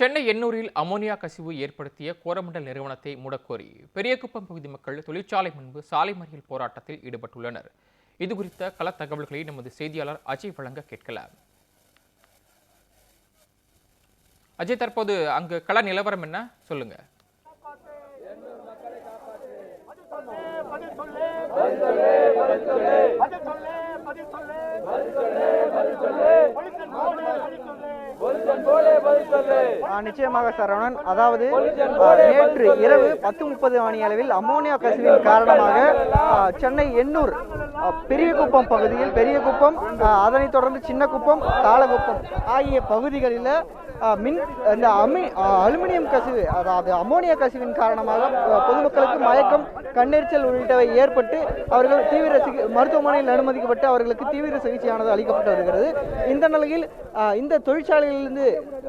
Chennai எண்ணூரில் ammonia கசிவு ஏற்படுத்திய கோரமண்டல் நிறுவனத்தை மூடக்கோரி பெரியகுப்பம் பகுதி மக்கள் தொழிற்சாலை முன்பு சாலை மறியல் போராட்டத்தில் ஈடுபட்டுள்ளனர். இது குறித்த கள தகவல்களை நமது செய்தியாளர் அஜய் வழங்க கேட்கலாம். அஜய் தற்போது அங்கு கள நிலவரம் என்ன? சொல்லுங்க. ஆ, நிச்சயமாக சரவணன் அதாவது நேற்று இரவு பத்து முப்பது மணி அளவில் அமோனியா கசிவின் காரணமாக சென்னை எண்ணூர் பெரியகுப்பம் பகுதியில் பெரியகுப்பம் அதனைத் தொடர்ந்து சின்னக்குப்பம் தாளகுப்பம் ஆகிய பகுதிகளில் மின் இந்த அமி அலுமினியம் கசிவு அதாவது அமோனியா கசிவின் காரணமாக பொதுமக்களுக்கு மயக்கம் கண்ணெரிச்சல் உள்ளிட்டவை ஏற்பட்டு அவர்கள் தீவிர சிகி மருத்துவமனையில் அனுமதிக்கப்பட்டு அவர்களுக்கு தீவிர சிகிச்சையானது அளிக்கப்பட்டு வருகிறது. இந்த நிலையில் இந்த தொழிற்சாலையிலிருந்து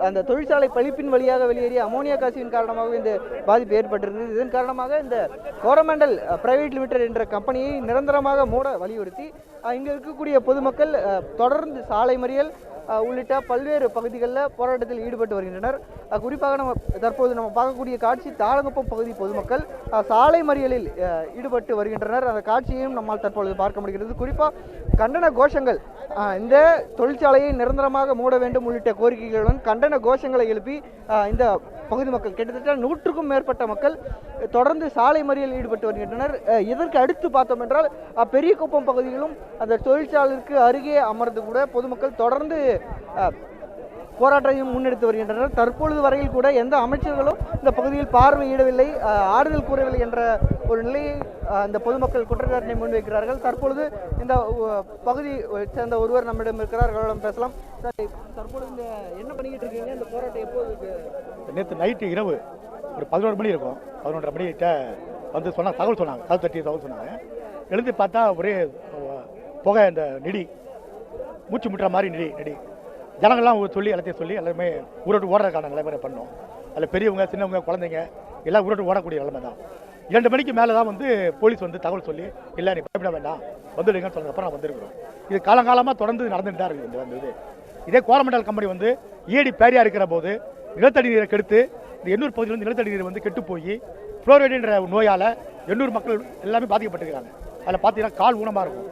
அந்த தொழிற்சாலை பழிப்பின் வழியாக வெளியேறிய அமோனியா கசிவின் காரணமாக இந்த பாதிப்பு ஏற்பட்டிருந்தது. இதன் காரணமாக இந்த கோரமண்டல் பிரைவேட் லிமிடெட் என்ற கம்பெனியை நிரந்தரமாக மூட வலியுறுத்தி இங்கே இருக்கக்கூடிய பொதுமக்கள் தொடர்ந்து சாலை மறியல் உள்ளிட்ட பல்வேறு பகுதிகளில் போராட்டத்தில் ஈடுபட்டு வருகின்றனர். குறிப்பாக நம்ம தற்போது நம்ம பார்க்கக்கூடிய காட்சி தாளங்குப்பம் பகுதி பொதுமக்கள் சாலை மறியலில் ஈடுபட்டு வருகின்றனர். அந்த காட்சியையும் நம்மால் தற்பொழுது பார்க்க முடிகிறது. குறிப்பாக கண்டன கோஷங்கள் இந்த தொழிற்சாலையை நிரந்தரமாக மூட வேண்டும் உள்ளிட்ட கோரிக்கைகளுடன் கண்டன கோஷங்களை எழுப்பி இந்த பகுதி மக்கள் கிட்டத்தட்ட நூற்றுக்கும் மேற்பட்ட மக்கள் தொடர்ந்து சாலை மறியல் ஈடுபட்டு வருகின்றனர். இதற்கு அடுத்து பார்த்தோம் என்றால் ஆ, பெரியகுப்பம் பகுதியிலும் அந்த தொழிற்சாலைக்கு அருகே அமர்ந்து கூட பொதுமக்கள் தொடர்ந்து ஆ, போராட்டத்தையும் முன்னெடுத்து வருகின்றனர். தற்பொழுது வரையில் கூட எந்த அமைச்சர்களும் இந்த பகுதியில் பார்வையிடவில்லை ஆறுதல் கூறவில்லை என்ற ஒரு நிலையை இந்த பொதுமக்கள் குற்றச்சாட்டினை முன்வைக்கிறார்கள். தற்பொழுது இந்த பகுதி சேர்ந்த ஒருவர் நம்மிடம் இருக்கிறார். அவர்களிடம் பேசலாம். சார் தற்பொழுது இந்த என்ன பண்ணிக்கிட்டு இருக்கீங்க? இந்த போராட்டம் எப்போது நேற்று நைட்டு இரவு ஒரு பதினோரு மணி இருக்கும். பதினொன்றரை மணிக்கிட்ட வந்து சொன்னாங்க தகவல் சொன்னாங்க கதவு தட்டி தகவல் சொன்னாங்க. எழுந்து பார்த்தா ஒரே புகை அந்த நெடி மூச்சு முட்டுற மாதிரி நெடி நெடி. ஜனங்கள்லாம் சொல்லி எல்லாத்தையும் சொல்லி எல்லாருமே ஊரோட்டு ஓடுறதுக்கான நிலைமை பண்ணோம். அதில் பெரியவங்க சின்னவங்க குழந்தைங்க எல்லாம் ஊரோட்டு ஓடக்கூடிய நிலைமை தான். இரண்டு மணிக்கு மேலே தான் வந்து போலீஸ் வந்து தகவல் சொல்லி இல்லை நீ பயப்பட வேண்டாம். வந்துடுங்கன்னு சொன்னதுக்கப்புறம் நான் வந்திருக்கிறோம். இது காலங்காலமாக தொடர்ந்து நடந்துட்டு தான் இருக்குது இந்த இது இதே கோரமண்டல் கம்பெனி வந்து ஈடி பேரியா இருக்கிற போது நிலத்தடி நீரை கெடுத்து இந்த எண்ணூர் பகுதியில் வந்து நிலத்தடி நீர் வந்து கெட்டு போய் புளோரைடுன்ற நோயால் எண்ணூர் மக்கள் எல்லாமே பாதிக்கப்பட்டிருக்கிறாங்க. அதில் பார்த்தீங்கன்னா கால் ஊனமாக இருக்கும்.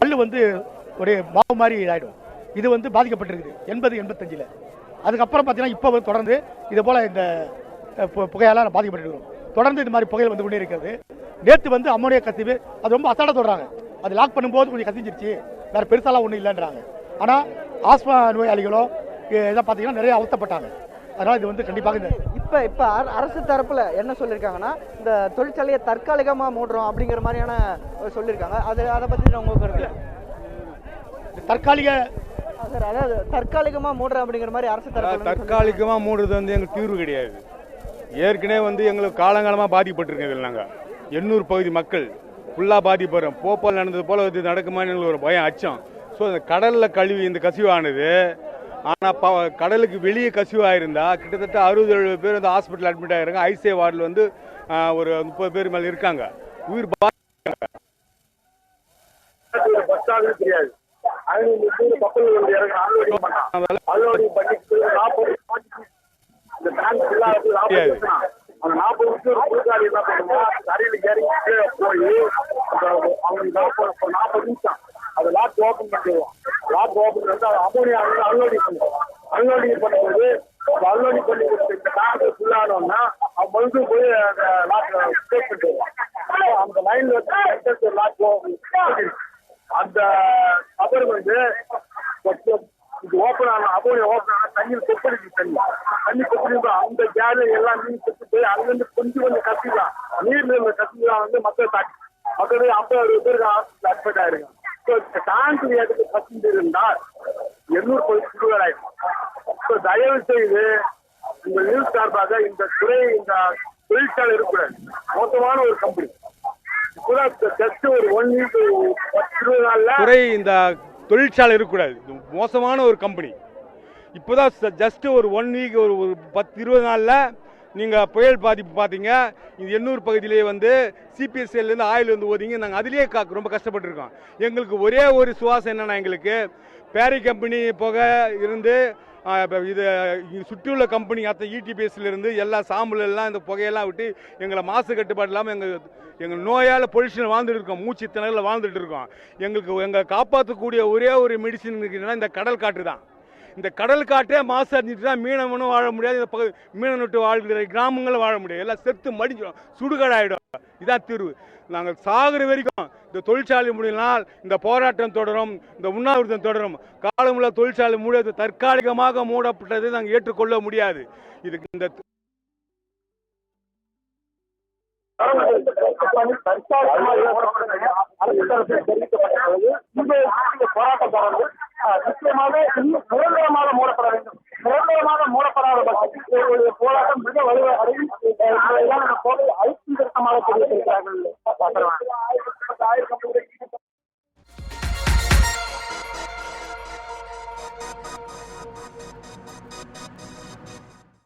கல் வந்து ஒரு மாவு மாதிரி இதாகிடும் இது வந்து பாதிக்கப்பட்டிருக்குது. எண்பது எண்பத்தஞ்சில். அதுக்கப்புறம் பார்த்தீங்கன்னா இப்போ வந்து தொடர்ந்து இது போல் இந்த புகையால பாதிக்கப்பட்டிருக்கிறோம். தொடர்ந்து இது மாதிரி புகையில் வந்து கொண்டே இருக்கிறது. நேற்று வந்து அம்மோனியா கசிவு அது ரொம்ப அசாட சொல்கிறாங்க அது லாக் பண்ணும்போது கொஞ்சம் கசிஞ்சிருச்சு வேறு பெருசாலாம் ஒன்றும் இல்லைன்றாங்க. ஆனால் ஆஸ்மா நோயாளிகளோ இதை பார்த்தீங்கன்னா நிறைய அவஸ்தப்பட்டாங்க அதனால் இது வந்து கண்டிப்பாக இந்த இப்போ இப்போ அரசு தரப்புல என்ன சொல்லியிருக்காங்கன்னா இந்த தொழிற்சாலையை தற்காலிகமாக மூடுறோம் அப்படிங்கிற மாதிரியான சொல்லியிருக்காங்க அது அதை பற்றி உங்க கருத்து தற்காலிக சார் அதாவது தற்காலிகமாக மூடுறோம் அப்படிங்கிற மாதிரி அரசு தரப்புல தற்காலிகமாக மூடுறது வந்து எங்களுக்கு தீர்வு கிடையாது. ஏற்கனவே வந்து எங்களுக்கு காலங்காலமாக பாதிக்கப்பட்டிருக்கோம் இதில் நாங்கள் எண்ணூர் பகுதி மக்கள் ஃபுல்லாக பாதிப்படுறோம். போப்பால் நடந்தது போல் இது நடக்குமான்னு எங்களுக்கு ஒரு பயம் அச்சம். ஸோ இந்த கடலில் கழுவி இந்த கசிவானது ஆனால் ப கடலுக்கு வெளியே கசிவாயிருந்தா கிட்டத்தட்ட அறுபது எழுபது பேர் வந்து ஹாஸ்பிட்டல் அட்மிட் ஆகிருக்காங்க ஐசிஐ வார்டில் வந்து ஒரு முப்பது பேர் மேலே இருக்காங்க. உயிர் பா பஸ் ஸ்டாண்டு தெரியாது. ஐநூறு பேர் கப்பல் வந்து இறங்க அன்லோடிங் பண்ணான் அன்லோடிங் பண்ணிட்டு நாற்பது இந்த டேங்க் ஃபுல்லா வந்து நாற்பது அந்த நாற்பது நிமிஷம். ஒரு புதுக்காரி என்ன பண்ணுவா கரையில இறங்கி கீழே போய் அந்த அவங்க நாற்பது நாற்பது நிமிஷம் அது லாக் ஓபன் பண்ணிடுவோம் லாக் ஓபன் பண்ணிட்டு அது அமோனியா வந்து அன்லோடிங் பண்ணுவோம் அன்லோடிங் பண்ணும்போது அந்த அன்லோடிங் பண்ணி கொடுத்து இந்த டேங்க் ஃபுல்லானோம்னா அவன் மறுபடியும் போய் அந்த லாக் க்ளோஸ் பண்ணிட்டு வருவான் அந்த லைன்ல வந்து லாக் அந்த கபர் வந்து கொஞ்சம் இது ஓப்பன் ஆன அப்போ ஓப்பன் ஆனா தண்ணியில் கொப்படிக்கு தண்ணி. தண்ணி கொப்படிக்கு அந்த கேலு எல்லாம் மீன் செத்து போய் அங்கிருந்து கொஞ்சம் கொஞ்சம் கத்திக்கலாம் நீர்ல இருந்த கத்திக்கலாம் வந்து மக்கள் தாக்கி. மக்கள் ஐம்பது அறுபது பேருக்கு ஹாஸ்பிட்டல் அட்மிட் ஆயிருங்க ஸோ இந்த டேங்க் எதுக்கு கத்திட்டு இருந்தால் எண்ணூறு போய் சுடுகாடு ஆயிடும் ஸோ தயவு செய்து இந்த நியூஸ் சார்பாக இந்த துறை இந்த தொழிற்சாலை இருக்கக்கூடாது. மோசமான ஒரு கம்பெனி துறை இந்த தொழிற்சாலை இருக்கக்கூடாது. மோசமான ஒரு கம்பெனி இப்போதான் ஜஸ்ட் ஒரு ஒன் வீக் ஒரு ஒரு பத்து இருபது நாளில் நீங்கள் புயல் பாதிப்பு பார்த்தீங்க. இது எண்ணூர் பகுதியிலே வந்து சிபிஎஸ்சிலேருந்து ஆயில் வந்து ஓதிங்க. நாங்கள் அதிலேயே கா ரொம்ப கஷ்டப்பட்டுருக்கோம். எங்களுக்கு ஒரே ஒரு சுவாசம் என்னென்னா எங்களுக்கு பேரி கம்பெனி போக இருந்து இது இது சுற்றியுள்ள கம்பெனி அத்தை இடிபிஎஸ்ல இருந்து எல்லா சாம்பல் எல்லாம் இந்த புகையெல்லாம் விட்டு எங்களை மாசு கட்டுப்பாடு இல்லாமல் எங்கள் எங்கள் நோயால் பொல்யூஷன் வாழ்ந்துட்டு இருக்கோம். மூச்சு திணறல வாழ்ந்துட்டு இருக்கோம். எங்களுக்கு எங்களை காப்பாற்றக்கூடிய ஒரே ஒரு மெடிசின் இருக்குன்னா இந்த கடல் காற்று தான். இந்த கடல் காற்றே மாசு அடைஞ்சிட்டு தான் மீனவனும் வாழ முடியாது இந்த பகுதி மீனவன் வாழ்கிற கிராமங்களும் வாழ முடியாது. எல்லாம் செத்து மடிஞ்சிடும் சுடுகாடாயிடும். இதான் தீர்வு. நாங்கள் சாகுற வரைக்கும் இந்த தொழிற்சாலை முடியினால் இந்த போராட்டம் தொடரும் இந்த உண்ணாவிரதம் தொடரும். காலமுள்ள தொழிற்சாலை மூடியது தற்காலிகமாக மூடப்பட்டதை நாங்கள் ஏற்றுக்கொள்ள முடியாது. இதுக்கு இந்த போராட்டக்காரர்கள் நிச்சயமாக இன்னும் நிரந்தரமாக மூடப்பட வேண்டும். நிரந்தரமாக மூடப்படாத பட்சத்தில் போராட்டம் மிக வலுவடையும் அழுத்தம் திருத்தமாக தெரியும்.